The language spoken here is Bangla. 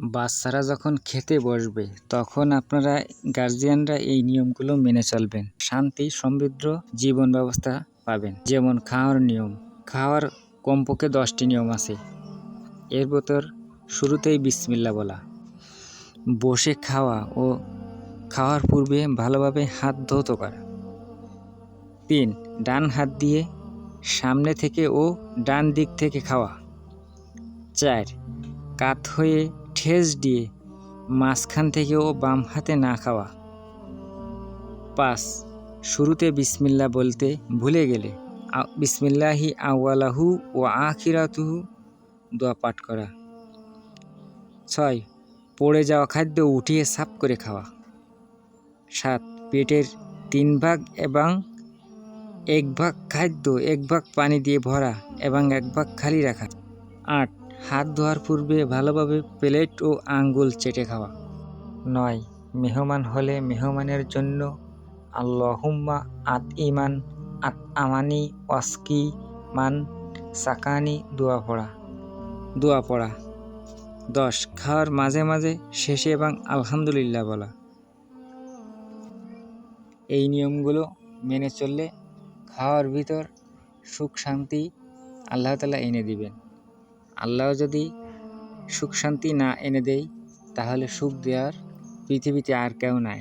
বাচ্চারা যখন খেতে বসবে, তখন আপনারা গার্জিয়ানরা এই নিয়মগুলো মেনে চলবেন। শান্তি, সমৃদ্ধ জীবন ব্যবস্থা পাবেন। যেমন খাওয়ার নিয়ম। খাওয়ার কমপক্ষে দশটি নিয়ম আছে। এর ভেতর শুরুতেই বিসমিল্লা বলা। বসে খাওয়া ও খাওয়ার পূর্বে ভালোভাবে হাত ধৌত করা। তিন, ডান হাত দিয়ে সামনে থেকে ও ডান দিক থেকে খাওয়া। চার, কাত হয়ে ঠেস দিয়ে মাঝখান থেকে ও বাম হাতে না খাওয়া। পাঁচ, শুরুতে বিসমিল্লা বলতে ভুলে গেলে। বিসমিল্লাহি আওয়ালাহু ও আখিরাতুহু দোয়া পাঠ করা। ছয়, পড়ে যাওয়া খাদ্য উঠিয়ে সাফ করে খাওয়া। সাত, পেটের তিন ভাগ এবং এক ভাগ খাদ্য এক ভাগ পানি দিয়ে ভরা এবং এক ভাগ খালি রাখা। আট হাত ধোয়ার পূর্বে ভালোভাবে প্লেট ও আঙ্গুল চেটে খাওয়া। নয়, মেহমান হলে মেহমানের জন্য আল্লাহুম্মা আত ইমান আত আমানি, ওয়াস্কি, মান, সাকানি দোয়া পড়া। দোয়া পড়া। দশ, খাওয়ার মাঝে মাঝে শেষে এবং আলহামদুলিল্লাহ বলা। এই নিয়মগুলো মেনে চললে খাওয়ার ভিতর সুখ শান্তি আল্লাহ তালা এনে দিবেন। আল্লাহ যদি সুখ শান্তি না এনে দেয় তাহলে সুখ দেওয়ার পৃথিবীতে আর কেউ নাই।